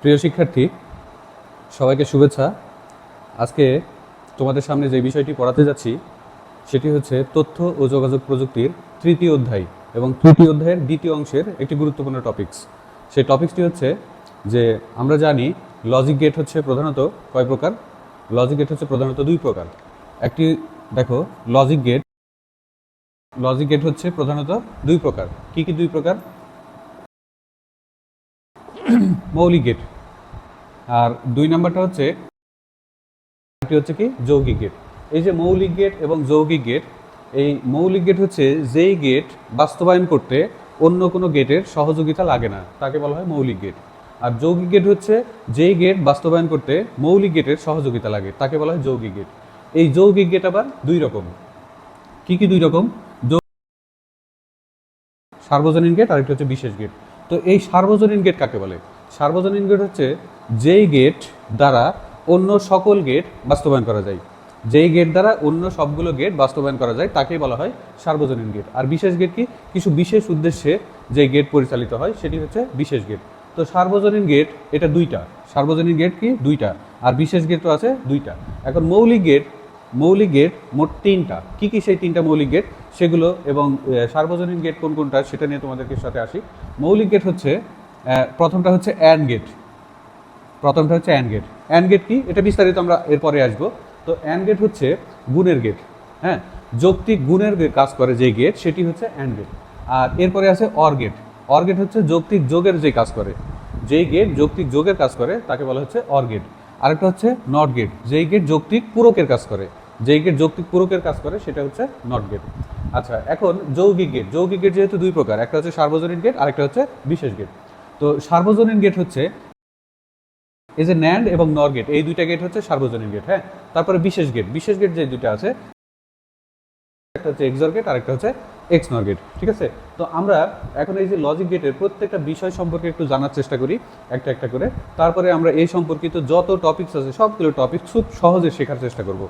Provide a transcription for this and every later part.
প্রিয় শিক্ষার্থী, সবাইকে শুভেচ্ছা। আজকে তোমাদের সামনে যে বিষয়টি পড়াতে যাচ্ছি, সেটি হচ্ছে তথ্য ও যোগাযোগ প্রযুক্তির তৃতীয় অধ্যায় এবং তৃতীয় অধ্যায়ের দ্বিতীয় অংশের একটি গুরুত্বপূর্ণ টপিকস সেই টপিকসটি হচ্ছে যে আমরা জানি লজিক গেট হচ্ছে প্রধানত কয় প্রকার? লজিক গেট হচ্ছে প্রধানত দুই প্রকার। একটি, দেখো লজিক গেট লজিক গেট হচ্ছে প্রধানত দুই প্রকার। কি কি দুই প্রকার? মৌলিক গেট। আর দুই নাম্বারটা হচ্ছে এটি হচ্ছে কি? যৌগিক গেট। এই যে মৌলিক গেট এবং যৌগিক গেট, এই মৌলিক গেট হচ্ছে যেই গেট বাস্তবায়ন করতে অন্য কোনো গেটের সহযোগিতা লাগে না। তাকে বলা হয় মৌলিক গেট। আর যৌগিক গেট হচ্ছে যেই গেট বাস্তবায়ন করতে মৌলিক গেটের সহযোগিতা লাগে। তাকে বলা হয় যৌগিক গেট। এই যৌগিক গেট আবার দুই রকম। কি কি দুই রকম? সার্বজনীন গেট, আরেকটা হচ্ছে বিশেষ গেট। তো এই সার্বজনীন গেট কাকে বলে? সার্বজনীন গেট হচ্ছে যেই গেট দ্বারা অন্য সকল গেট বাস্তবায়ন করা যায়। যেই গেট দ্বারা অন্য সবগুলো গেট বাস্তবায়ন করা যায়, তাকেই বলা হয় সার্বজনীন গেট আর বিশেষ গেট কি? কিছু বিশেষ উদ্দেশ্যে যে গেট পরিচালিত হয়, সেটি হচ্ছে বিশেষ গেট তো সার্বজনীন গেট এটা দুইটা। সার্বজনীন গেট কি? দুইটা। আর বিশেষ গেটও আছে দুইটা। এখন মৌলিক গেট মৌলিক গেট মোট তিনটা। কি কি সেই তিনটা মৌলিক গেট সেগুলো এবং সার্বজনীন গেট কোন কোনটা সেটা নিয়ে তোমাদেরকে সাথে আসি। মৌলিক গেট হচ্ছে প্রথমটা হচ্ছে অ্যান্ড গেট প্রথমটা হচ্ছে অ্যান্ড গেট অ্যান্ড গেট কি? এটা বিস্তারিত আমরা এরপরে আসব। তো অ্যান্ড গেট হচ্ছে গুণের গেট হ্যাঁ? যৌক্তিক গুণের কাজ করে যে গেট সেটি হচ্ছে অ্যান্ড গেট আর এরপরে আছে অর গেট অর গেট হচ্ছে যৌক্তিক যোগের যে কাজ করে। যেই গেট যৌক্তিক যোগের কাজ করে, তাকে বলা হচ্ছে অর গেট আরেকটা হচ্ছে নট গেট যেই গেট যৌক্তিক পূরকের কাজ করে। যেই গেট যৌক্তিক পূরকের কাজ করে, সেটা হচ্ছে নট গেট আচ্ছা এখন যৌগিক গেট যৌগিক গেট যেহেতু দুই প্রকার, একটা হচ্ছে সার্বজনীন গেট আরেকটা হচ্ছে বিশেষ গেট তো সার্বজনীন গেট হচ্ছে এই যে ন্যান্ড এবং নর গেট এই দুইটা গেট হচ্ছে সার্বজনীন গেট হ্যাঁ? তারপরে বিশেষ গেট বিশেষ গেট যে দুইটা আছে, একটা হচ্ছে এক্সর গেট আরেকটা হচ্ছে এক্স নর গেট ঠিক আছে? তো আমরা এখন এই যে লজিক গেটের প্রত্যেকটা বিষয় সম্পর্কে একটু জানার চেষ্টা করি, একটা একটা করে। তারপরে আমরা এই সম্পর্কিত যত টপিকস আছে, সবগুলো টপিক খুব সহজে শেখার চেষ্টা করব।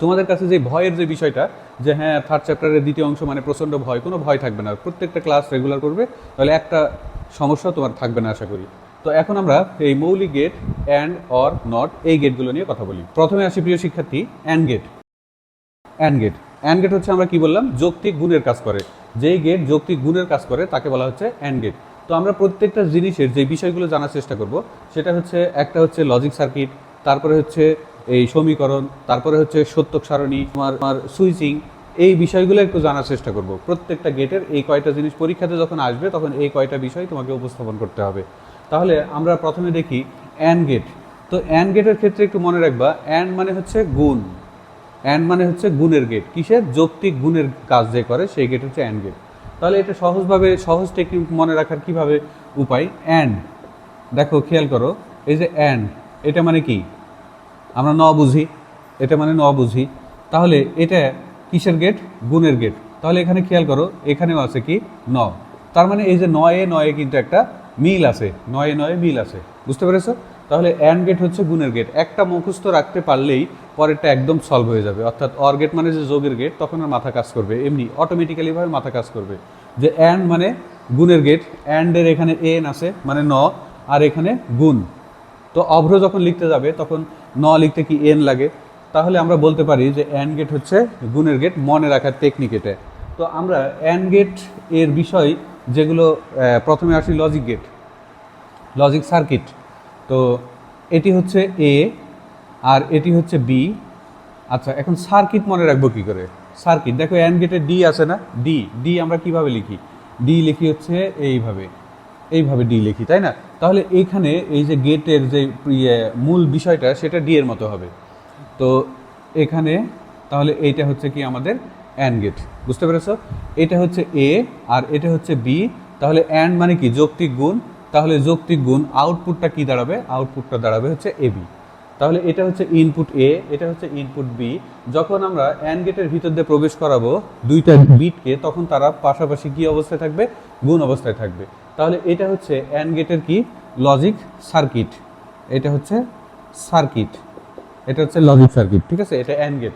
তোমাদের কাছে যে ভয়ের যে বিষয়টা, যে হ্যাঁ থার্ড চ্যাপ্টারের দ্বিতীয় অংশ মানে প্রচণ্ড ভয়, কোনো ভয় থাকবে না। প্রত্যেকটা ক্লাস রেগুলার করবে, তাহলে একটা সমস্যা তোমার থাকবে না, আশা করি। তো এখন আমরা এই মৌলিক গেট অ্যান্ড অর নট এই গেটগুলো নিয়ে কথা বলি। প্রথমে আসি প্রিয় শিক্ষার্থী and gate and gate and gate হচ্ছে আমরা কি বললাম? যৌক্তিক গুণের কাজ করে। যেই গেট যৌক্তিক গুণের কাজ করে, তাকে বলা হচ্ছে অ্যান্ড গেট তো আমরা প্রত্যেকটা জিনিসের যে বিষয়গুলো জানার চেষ্টা করব, সেটা হচ্ছে, একটা হচ্ছে লজিক সার্কিট তারপরে হচ্ছে এই সমীকরণ, তারপরে হচ্ছে সত্যক সারণী, তোমার তোমার সুইচিং, এই বিষয়গুলো একটু জানার চেষ্টা করব। প্রত্যেকটা গেটের এই কয়টা জিনিস পরীক্ষাতে যখন আসবে, তখন এই কয়টা বিষয় তোমাকে উপস্থাপন করতে হবে। তাহলে আমরা প্রথমে দেখি অ্যান্ড গেট তো অ্যান্ড গেটের ক্ষেত্রে একটু মনে রাখবা অ্যান্ড মানে হচ্ছে গুণ। অ্যান্ড মানে হচ্ছে গুণের গেট কিসের? যৌক্তিক গুণের কাজ যে করে, সেই গেট হচ্ছে অ্যান্ড গেট তাহলে এটা সহজভাবে, সহজ টেকনিক মনে রাখার কীভাবে উপায়? অ্যান্ড দেখো, খেয়াল করো, এই যে অ্যান্ড এটা মানে কি? আমরা ন বুঝি। এটা মানে ন বুঝি। তাহলে এটা কিসের গেট? গুণের গেট। তাহলে এখানে খেয়াল করো, এখানেও আছে কি? ন। তার মানে এই যে নয়ে নয়ে কিন্তু একটা মিল আছে। নয়ে নয়ে মিল আছে। বুঝতে পেরেছ? তাহলে অ্যান্ড গেট হচ্ছে গুণের গেট। একটা মুখস্থ রাখতে পারলেই পরেরটা একদম সলভ হয়ে যাবে। অর্থাৎ অর গেট মানে যে যোগের গেট, তখন আর মাথা কাজ করবে। এমনি অটোমেটিক্যালিভাবে মাথা কাজ করবে। যে অ্যান্ড মানে গুণের গেট। অ্যান্ডের এখানে এন আছে মানে ন। আর এখানে গুণ। তো অভ্র যখন লিখতে যাবে, তখন ন লিখতে কি এন লাগে? তাহলে আমরা বলতে পারি যে অ্যান্ড গেট হচ্ছে গুণের গেট মনে রাখার টেকনিক এটা। তো আমরা অ্যান্ড গেটের বিষয় যেগুলো প্রথমে আসি লজিক গেট লজিক সার্কিট তো এটি হচ্ছে এ আর এটি হচ্ছে বি আচ্ছা এখন সার্কিট মনে রাখব কি করে? সার্কিট দেখো অ্যান্ড গেটে ডি আছে না? ডি ডি আমরা কীভাবে লিখি? ডি লিখি হচ্ছে এইভাবে এইভাবে ডি লিখি, তাই না? তাহলে এইখানে এই যে গেটের যে ইয়ে, মূল বিষয়টা সেটা ডি এর মতো হবে। তো এখানে তাহলে এইটা হচ্ছে কি আমাদের অ্যান্ড গেট বুঝতে পেরেছ? এটা হচ্ছে এ আর এটা হচ্ছে বি তাহলে অ্যান্ড মানে কি? যৌক্তিক গুণ। তাহলে যৌক্তিক গুণ আউটপুটটা কি দাঁড়াবে? আউটপুটটা দাঁড়াবে হচ্ছে এ বি তাহলে এটা হচ্ছে ইনপুট এ এটা হচ্ছে ইনপুট বি যখন আমরা অ্যান্ড গেটের ভিতর দিয়ে প্রবেশ করাবো দুইটা বিটকে তখন তারা পাশাপাশি কি অবস্থায় থাকবে? গুণ অবস্থায় থাকবে। তাহলে এটা হচ্ছে অ্যান্ড গেটের কি? লজিক সার্কিট এটা হচ্ছে সার্কিট এটা হচ্ছে লজিক সার্কিট ঠিক আছে? এটা অ্যান্ড গেট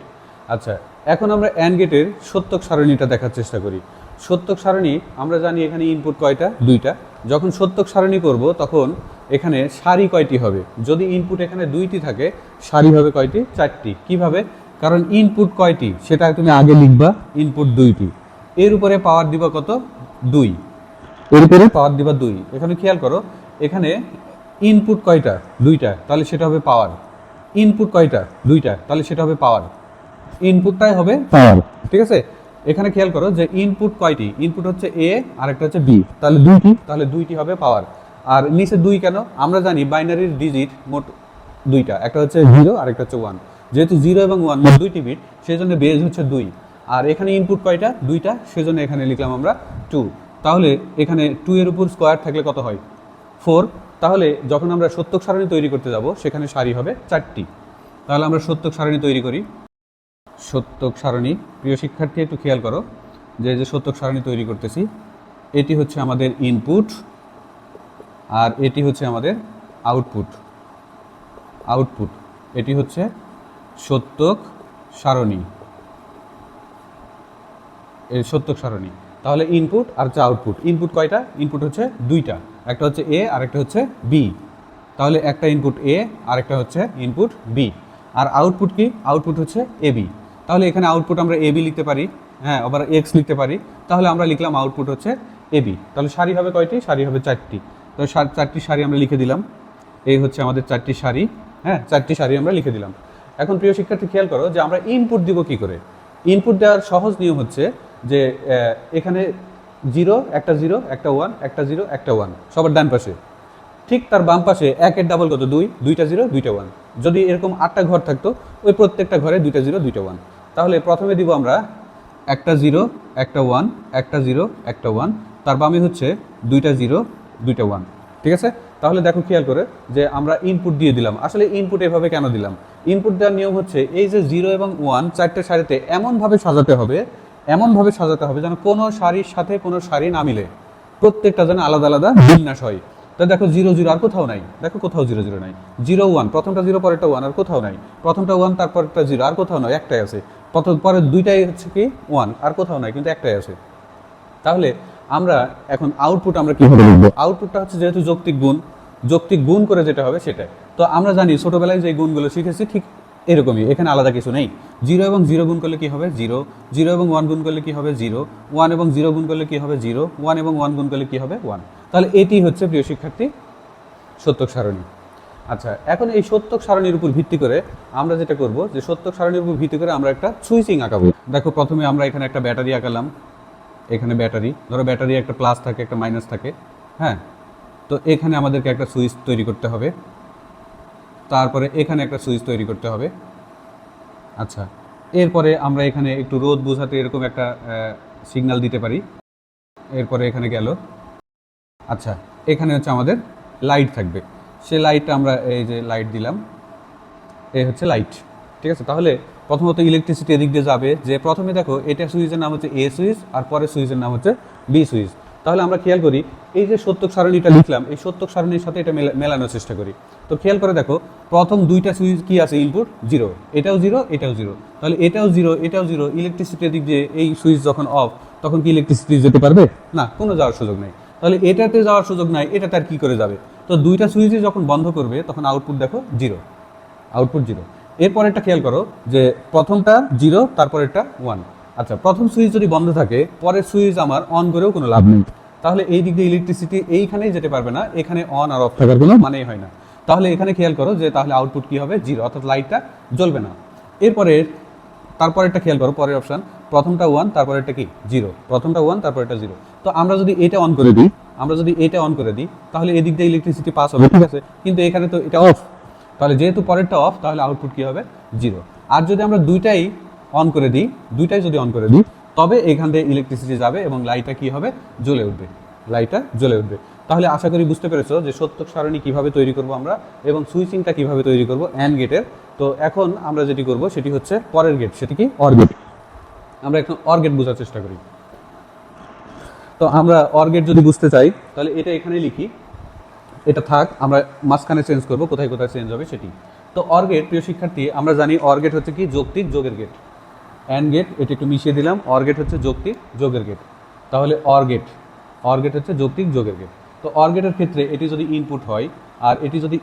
আচ্ছা এখন আমরা অ্যান্ড গেটের সত্যক সারণীটা দেখার চেষ্টা করি। সত্যক সারণী আমরা জানি এখানে ইনপুট কয়টা? দুইটা। যখন সত্যক সারণী করব তখন এখানে সারি কয়টি হবে? যদি ইনপুট এখানে দুইটি থাকে সারি হবে কয়টি? চারটি। কীভাবে? কারণ ইনপুট কয়টি? সেটা তুমি আগে লিখবা ইনপুট দুইটি। এর উপরে পাওয়ার দিবা কত? দুই। এর উপরে পাওয়ার দিবা দুই। এখানে খেয়াল করো এখানে ইনপুট কয়টা? দুইটা। তাহলে সেটা হবে পাওয়ার ইনপুট কয়টা? দুইটা। তাহলে সেটা হবে পাওয়ার ইনপুটটাই হবে পাওয়ার ঠিক আছে? এখানে খেয়াল করো যে ইনপুট কয়টি? ইনপুট হচ্ছে এ আর একটা হচ্ছে বি তাহলে দুইটি তাহলে দুইটি হবে পাওয়ার আর নিচে দুই কেন? আমরা জানি বাইনারির ডিজিট মোট দুইটা। একটা হচ্ছে জিরো আর একটা হচ্ছে ওয়ান যেহেতু জিরো এবং ওয়ান মোট দুইটি বিট সেই জন্য বেজ হচ্ছে দুই। আর এখানে ইনপুট কয়টা? দুইটা। সেজন্য এখানে লিখলাম আমরা টু তাহলে এখানে টু এর উপর স্কোয়ার থাকলে কত হয়? ফোর তাহলে যখন আমরা সত্যক সারণী তৈরি করতে যাব, সেখানে সারি হবে চারটি। তাহলে আমরা সত্যক সারণী তৈরি করি। সত্যক সারণী, প্রিয় শিক্ষার্থী, একটু খেয়াল করো যে যে সত্যক সারণী তৈরি করতেছি, এটি হচ্ছে আমাদের ইনপুট আর এটি হচ্ছে আমাদের আউটপুট আউটপুট এটি হচ্ছে সত্যক সারণী। এই সত্যক সারণী। তাহলে ইনপুট আর হচ্ছে আউটপুট ইনপুট কয়টা? ইনপুট হচ্ছে দুইটা। একটা হচ্ছে এ আর একটা হচ্ছে বি তাহলে একটা ইনপুট এ আর একটা হচ্ছে ইনপুট বি আর আউটপুট কি? আউটপুট হচ্ছে এ বি তাহলে এখানে আউটপুট আমরা এ বি লিখতে পারি। হ্যাঁ আবার এক্স লিখতে পারি। তাহলে আমরা লিখলাম আউটপুট হচ্ছে এ বি তাহলে সারি হবে কয়টি? সারি হবে চারটি। তো চারটি সারি আমরা লিখে দিলাম। এই হচ্ছে আমাদের চারটি সারি। হ্যাঁ চারটি সারি আমরা লিখে দিলাম। এখন প্রিয় শিক্ষার্থী, খেয়াল করো যে আমরা ইনপুট দিব কি করে? ইনপুট দেওয়ার সহজ নিয়ম হচ্ছে যে এখানে জিরো, একটা জিরো, একটা ওয়ান, একটা জিরো, একটা ওয়ান, সবার ডান পাশে। ঠিক তার বাম পাশে একের ডাবল কত? দুই, দুইটা জিরো, দুইটা ওয়ান। যদি এরকম আটটা ঘর থাকতো, ওই প্রত্যেকটা ঘরে দুইটা জিরো, দুইটা ওয়ান। তাহলে প্রথমে দিব আমরা একটা জিরো, একটা ওয়ান, একটা জিরো, একটা ওয়ান। তার বামে হচ্ছে দুইটা জিরো, দুইটা ওয়ান। ঠিক আছে? তাহলে দেখো খেয়াল করে যে আমরা ইনপুট দিয়ে দিলাম। আসলে ইনপুট এভাবে কেন দিলাম? ইনপুট দেওয়ার নিয়ম হচ্ছে এই যে জিরো এবং ওয়ান চারটে সারিতে এমনভাবে সাজাতে হবে এমনভাবে সাজাতে হবে যেন কোনো শাড়ির সাথে কোনো শাড়ি না মিলে। প্রত্যেকটা যেন আলাদা আলাদা বিন্যাস হয়। তা দেখো জিরো জিরো আর কোথাও নাই। দেখো কোথাও জিরো জিরো নাই। জিরো ওয়ান প্রথমটা জিরো পরেরটা ওয়ান আর কোথাও নাই। প্রথমটা ওয়ান তারপরটা জিরো আর কোথাও নয় একটাই আছে। প্রথম পরের দুইটাই হচ্ছে কি ওয়ান আর কোথাও নাই কিন্তু একটাই আছে। তাহলে আমরা এখন আউটপুট আমরা কীভাবে লিখব। আউটপুটটা হচ্ছে যেহেতু যৌক্তিক গুণ যৌক্তিক গুণ করে যেটা হবে সেটাই। তো আমরা জানি ছোটবেলায় যে গুণগুলো শিখেছি ঠিক এরকমই, এখানে আলাদা কিছু নেই। জিরো এবং জিরো গুণ করলে কি হবে? জিরো। জিরো এবং ওয়ান গুণ করলে কি হবে? জিরো। ওয়ান এবং জিরো গুণ করলে কি হবে? জিরো। ওয়ান এবং ওয়ান গুণ করলে কি হবে? ওয়ান। তাহলে এটি হচ্ছে প্রিয় শিক্ষার্থী, সত্যক সারণী। আচ্ছা এখন এই সত্যক সারণীর উপর ভিত্তি করে আমরা যেটা করব, যে সত্যক সারণীর উপর ভিত্তি করে আমরা একটা সুইচিং আঁকাবো। দেখো, প্রথমে আমরা এখানে একটা ব্যাটারি আঁকালাম। এখানে ব্যাটারি। ধরো ব্যাটারি একটা প্লাস থাকে, একটা মাইনাস থাকে। হ্যাঁ? তো এখানে আমাদেরকে একটা সুইচ তৈরি করতে হবে। তারপরে এখানে একটা সুইচ তৈরি করতে হবে। আচ্ছা এরপরে আমরা এখানে একটু রোদ বোঝাতে এরকম একটা সিগন্যাল দিতে পারি। এরপরে এখানে গেল। আচ্ছা এখানে হচ্ছে আমাদের লাইট থাকবে। সে লাইটটা আমরা এই যে লাইট দিলাম এই হচ্ছে লাইট ঠিক আছে? তাহলে প্রথমত ইলেকট্রিসিটি এদিক দিয়ে যাবে। যে প্রথমে দেখো, এটা সুইচের নাম হচ্ছে এ সুইচ, আর পরের সুইচের নাম হচ্ছে বি সুইচ। তাহলে আমরা খেয়াল করি, এই যে সত্যক সারণীটা লিখলাম, এই সত্যক সারণীর সাথে এটা মেলানোর চেষ্টা করি। তো খেয়াল করে দেখো, প্রথম দুইটা সুইচ কি আছে ইনপুট জিরো এটাও জিরো এটাও জিরো তাহলে এটাও জিরো এটাও জিরো ইলেকট্রিসিটি দিক দিয়ে এই সুইচ যখন অফ তখন কি ইলেকট্রিসিটি যেতে পারবে? না, কোনো যাওয়ার সুযোগ নেই। তাহলে এটাতে যাওয়ার সুযোগ নাই এটা তার কি করে যাবে? তো দুইটা সুইচই যখন বন্ধ করবে, তখন আউটপুট দেখো জিরো আউটপুট জিরো এরপর একটা খেয়াল করো যে প্রথমটা জিরো তারপরেরটা ওয়ান আচ্ছা প্রথম সুইচ যদি বন্ধ থাকে, পরের সুইচ আমার অন করেও কোনো লাভ নেই। তাহলে এই দিক দিয়ে ইলেকট্রিসিটি এইখানেই যেতে পারবে না, এখানে অন আর অফ থাকার কোনো মানেই হয় না। তাহলে এখানে খেয়াল করো যে তাহলে আউটপুট কি হবে? জিরো অর্থাৎ লাইটটা জ্বলবে না। এরপরে, তারপরেরটা খেয়াল করো, পরের অপশন প্রথমটা ওয়ান তারপরেরটা কি? জিরো প্রথমটা ওয়ান তারপরেরটা জিরো তো আমরা যদি এটা অন করে দিই, আমরা যদি এটা অন করে দিই, তাহলে এদিক দিয়ে ইলেকট্রিসিটি পাস হবে, ঠিক আছে? কিন্তু এখানে তো এটা অফ তাহলে যেহেতু পরেরটা অফ তাহলে আউটপুট কি হবে? জিরো আর যদি আমরা দুইটাই অন করে দিই, দুইটাই যদি অন করে দিই, তবে এখান থেকে ইলেকট্রিসিটি যাবে এবং লাইটটা কি হবে? জ্বলে উঠবে। লাইটটা জ্বলে উঠবে। তাহলে আশা করি বুঝতে পেরেছ যে সত্যক সারণী কীভাবে তৈরি করব আমরা এবং সুইচিংটা কীভাবে তৈরি করব অ্যান্ড গেটের তো এখন আমরা যেটি করব সেটি হচ্ছে পরের গেট সেটি কি অর গেট আমরা এখন অর গেট বোঝার চেষ্টা করি। তো আমরা অর গেট যদি বুঝতে চাই, তাহলে এটা এখানে লিখি। এটা থাক, আমরা মাঝখানে চেঞ্জ করব, কোথায় কোথায় চেঞ্জ হবে সেটি। তো অর গেট প্রিয় শিক্ষার্থী, আমরা জানি অর গেট হচ্ছে কি যৌক্তিক যোগের গেট অ্যান্ড গেট এটা একটু মিশিয়ে দিলাম। অর গেট হচ্ছে যৌক্তিক যোগের গেট তাহলে অর গেট অর গেট হচ্ছে যৌক্তিক যোগের গেট তো অর গেটের ক্ষেত্রে এটি যদি ইনপুট হয়, আর এটি যদি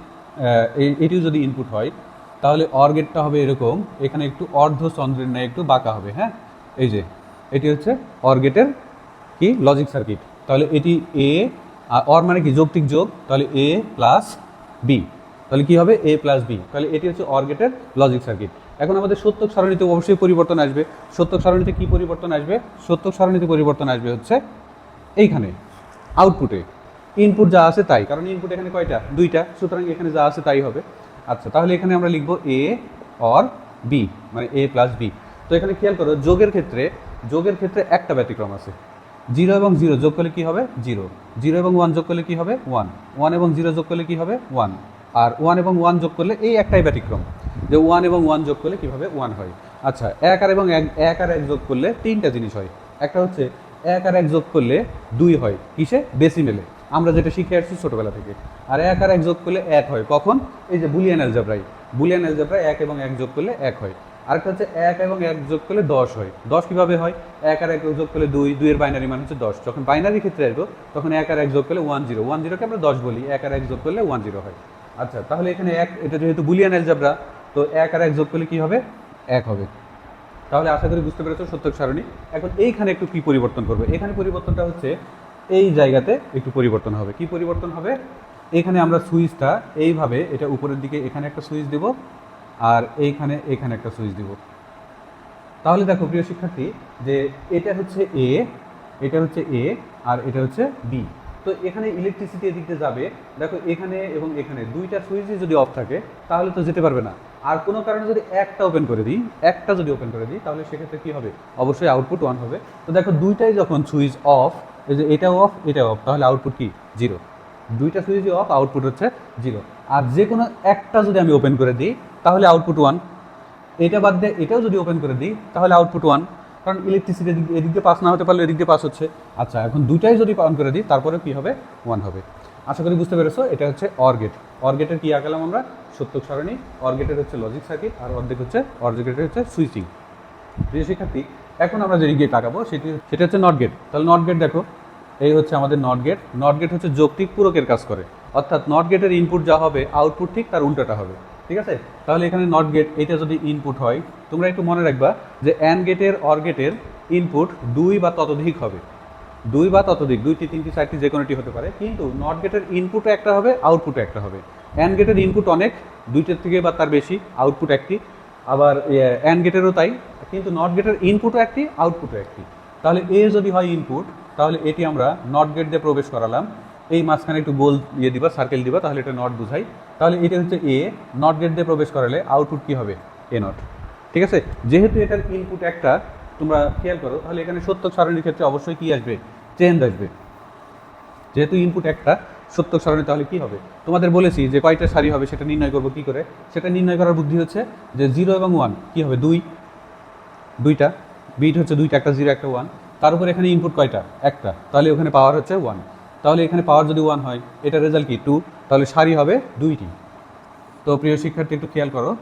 এটিও যদি ইনপুট হয়, তাহলে অর গেটটা হবে এরকম, এখানে একটু অর্ধ চন্দ্রের ন্যায় একটু বাঁকা হবে হ্যাঁ? এই যে, এটি হচ্ছে অর গেটের কি? লজিক সার্কিট তাহলে এটি এ আর অর মানে কি? যৌক্তিক যোগ। তাহলে এ প্লাস বি তাহলে কি হবে? এ প্লাস বি তাহলে এটি হচ্ছে অর গেটের লজিক সার্কিট এখন আমাদের সত্যক সারণীতে অবশ্যই পরিবর্তন আসবে। সত্যক সারণীতে কি পরিবর্তন আসবে? সত্যক সারণীতে পরিবর্তন আসবে হচ্ছে এইখানে আউটপুটে ইনপুট যা আছে তাই, কারণ ইনপুট এখানে কয়টা? দুইটা। সুতরাং এখানে যা আছে তাই হবে। আচ্ছা তাহলে এখানে আমরা লিখব এ অর বি মানে এ প্লাস বি তো এখানে খেয়াল করো, যোগের ক্ষেত্রে যোগের ক্ষেত্রে একটা ব্যতিক্রম আছে। জিরো এবং জিরো যোগ করলে কী হবে? জিরো। জিরো এবং ওয়ান যোগ করলে কী হবে? ওয়ান ওয়ান এবং জিরো যোগ করলে কী হবে? ওয়ান আর ওয়ান এবং ওয়ান যোগ করলে এই একটাই ব্যতিক্রম। যে ওয়ান এবং ওয়ান যোগ করলে কীভাবে ওয়ান হয়। আচ্ছা এক আর এবং এক এক আর এক যোগ করলে তিনটা জিনিস হয়। একটা হচ্ছে এক আর এক যোগ করলে দুই হয়। কিসে? ডেসিমেলে আমরা যেটা শিখে আসছি ছোটবেলা থেকে। আর এক আর এক যোগ করলে এক হয়। কখন? এই যে বুলিয়ান অ্যালজাব্রাই বুলিয়ান অ্যালজাব্রাই এক এবং এক যোগ করলে এক হয়। আরেকটা হচ্ছে এক এবং এক যোগ করলে দশ হয়। দশ কীভাবে হয়? এক আর এক যোগ করলে দুই, দুইয়ের বাইনারি মান হচ্ছে দশ। যখন বাইনারি ক্ষেত্রে আসব, তখন এক আর এক যোগ করলে ওয়ান জিরো ওয়ান জিরোকে আমরা দশ বলি। এক আর এক যোগ করলে ওয়ান জিরো হয়। আচ্ছা তাহলে এখানে এক এটা যেহেতু বুলিয়ান অ্যালজাব্রা তো এক আর এক যোগ করলে কী হবে? এক হবে। তাহলে আশা করি বুঝতে পেরেছ, সত্যক সারণী। এখন এইখানে একটু কি পরিবর্তন করবে এখানে পরিবর্তনটা হচ্ছে এই জায়গাতে একটু পরিবর্তন হবে। কি পরিবর্তন হবে? এখানে আমরা সুইচটা এইভাবে, এটা উপরের দিকে এখানে একটা সুইচ দেব আর এইখানে এখানে একটা সুইচ দেব। তাহলে দেখো, প্রিয় শিক্ষার্থী, যে এটা হচ্ছে এ এটা হচ্ছে এ আর এটা হচ্ছে বি তো এখানে ইলেকট্রিসিটি এদিকে যাবে। দেখো, এখানে এবং এখানে দুইটা সুইচই যদি অফ থাকে, তাহলে তো যেতে পারবে না। আর কোনো কারণে যদি একটা ওপেন করে দিই, একটা যদি ওপেন করে দিই, তাহলে সেক্ষেত্রে কী হবে? অবশ্যই আউটপুট ওয়ান হবে। তো দেখো, দুইটাই যখন সুইচ অফ এই যে এটাও অফ এটাও অফ তাহলে আউটপুট কি? জিরো দুইটা সুইচই অফ আউটপুট হচ্ছে জিরো আর যে কোনো একটা যদি আমি ওপেন করে দিই, তাহলে আউটপুট ওয়ান এটা বাদ দিয়ে এটাও যদি ওপেন করে দিই, তাহলে আউটপুট ওয়ান কারণ ইলেকট্রিসিটি এদিক দিয়ে পাস না হতে পারলে এদিক দিয়ে পাস হচ্ছে। আচ্ছা এখন দুইটাই যদি অন করে দিই, তারপরে কী হবে? ওয়ান হবে। আশা করি বুঝতে পেরেছ, এটা হচ্ছে অর্গেট অর্গেটের কি আঁকালাম আমরা? সত্যক সারণী। অর্গেটের হচ্ছে লজিক সার্কিট আর অর্ধেক হচ্ছে অর্গেটের হচ্ছে সুইচিং প্রিয় শিক্ষার্থী, এখন আমরা যে গেট আঁকাবো, সেটি সেটা হচ্ছে নট গেট তাহলে নট গেট দেখো, এই হচ্ছে আমাদের নট গেট নট গেট হচ্ছে যৌক্তিক পূরকের কাজ করে। অর্থাৎ নট গেটের ইনপুট যা হবে আউটপুট ঠিক তার উল্টোটা হবে। ঠিক আছে? তাহলে এখানে নট গেট এটা যদি ইনপুট হয়, তোমরা একটু মনে রাখবা যে অ্যান গেটের অর গেটের ইনপুট দুই বা ততোধিক হবে। দুই বা ততোধিক, দুইটি, তিনটি, চারটি যে কোনোটি হতে পারে। কিন্তু নট গেটের ইনপুটও একটা হবে আউটপুটও একটা হবে। অ্যান গেটের ইনপুট অনেক, দুইটার থেকে বা তার বেশি আউটপুট একটি। আবার অ্যান গেটেরও তাই, কিন্তু নট গেটের ইনপুটও একটি আউটপুটও একটি। তাহলে এ যদি হয় ইনপুট তাহলে এটি আমরা নট গেট দিয়ে প্রবেশ করালাম। এই মাঝখানে একটু গোল ইয়ে দিবা সার্কেল দিবা, তাহলে এটা নট বুঝাই। তাহলে এটা হচ্ছে এ নট গেট দিয়ে প্রবেশ করালে আউটপুট কি হবে? এ নট ঠিক আছে? যেহেতু এটার ইনপুট একটা তোমরা খেয়াল করো, তাহলে এখানে সত্য সারণীর ক্ষেত্রে অবশ্যই কি আসবে? চেঞ্জ আসবে। যেহেতু ইনপুট একটা, সত্য সারণী তাহলে কি হবে? তোমাদের বলেছি যে কয়টা সারি হবে সেটা নির্ণয় করব কি করে? সেটা নির্ণয় করার বুদ্ধি হচ্ছে যে জিরো এবং ওয়ান কি হবে? দুই। দুইটা। বিট হচ্ছে দুইটা, একটা জিরো একটা ওয়ান তার উপর এখানে ইনপুট কয়টা? একটা। তাহলে ওখানে পাওয়ার হচ্ছে ওয়ান তাহলে এখানে পাওয়ার যদি ওয়ান হয়, এটা রেজাল্ট কি? টু তাহলে সারি হবে দুইটি। তো প্রিয় শিক্ষার্থী, একটু খেয়াল করো।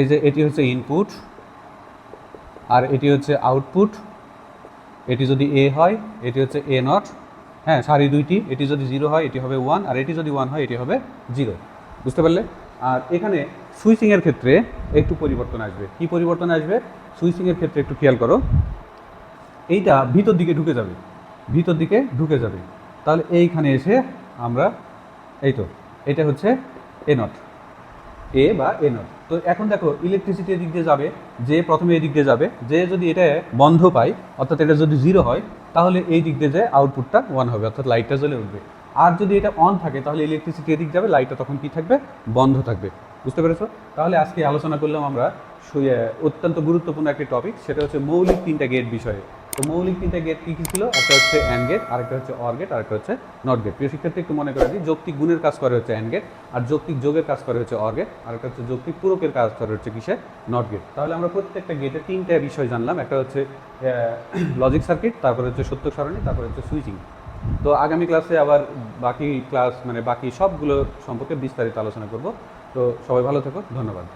এই যে এটি হচ্ছে ইনপুট আর এটি হচ্ছে আউটপুট এটি যদি এ হয়, এটি হচ্ছে এ নট হ্যাঁ সারি দুইটি, এটি যদি জিরো হয়, এটি হবে ওয়ান আর এটি যদি ওয়ান হয়, এটি হবে জিরো বুঝতে পারলে? আর এখানে সুইচিংয়ের ক্ষেত্রে একটু পরিবর্তন আসবে। কি পরিবর্তন আসবে? সুইচিংয়ের ক্ষেত্রে একটু খেয়াল করো। এইটা ভিতর দিকে ঢুকে যাবে, ভিতর দিকে ঢুকে যাবে। তাহলে এইখানে এসে আমরা, এই তো, এটা হচ্ছে এ নট এ বা এ নট তো এখন দেখো ইলেকট্রিসিটি এদিক দিয়ে যাবে, যে প্রথমে এদিক দিয়ে যাবে, যে যদি এটা বন্ধ পায়, অর্থাৎ এটা যদি জিরো হয়, তাহলে এই দিক দিয়ে যে আউটপুটটা ওয়ান হবে, অর্থাৎ লাইটটা জ্বলে উঠবে। আর যদি এটা অন থাকে, তাহলে ইলেকট্রিসিটি এদিক যাবে লাইটটা তখন কি থাকবে? বন্ধ থাকবে। বুঝতে পেরেছ? তাহলে আজকে আলোচনা করলাম আমরা অত্যন্ত গুরুত্বপূর্ণ একটি টপিক সেটা হচ্ছে মৌলিক তিনটা গেট বিষয়ে। তো মৌলিক তিনটা গেট কী কী ছিল? একটা হচ্ছে অ্যান্ড গেট আরেকটা হচ্ছে অর গেট আরেকটা হচ্ছে নট গেট প্রিয় শিক্ষার্থী, একটু মনে করে দিই, যৌক্তিক গুণের কাজ করে হচ্ছে অ্যান্ড গেট আর যৌক্তিক যোগের কাজ করে হচ্ছে অর গেট আরেকটা হচ্ছে যৌক্তিক পূরকের কাজ করে হচ্ছে কিসে নট গেট তাহলে আমরা প্রত্যেকটা গেটে তিনটা বিষয় জানলাম, একটা হচ্ছে লজিক সার্কিট তারপরে হচ্ছে সত্য সারণী, তারপরে হচ্ছে সুইচিং তো আগামী ক্লাসে আবার বাকি ক্লাস মানে বাকি সবগুলো সম্পর্কে বিস্তারিত আলোচনা করব। তো সবাই ভালো থেকো, ধন্যবাদ।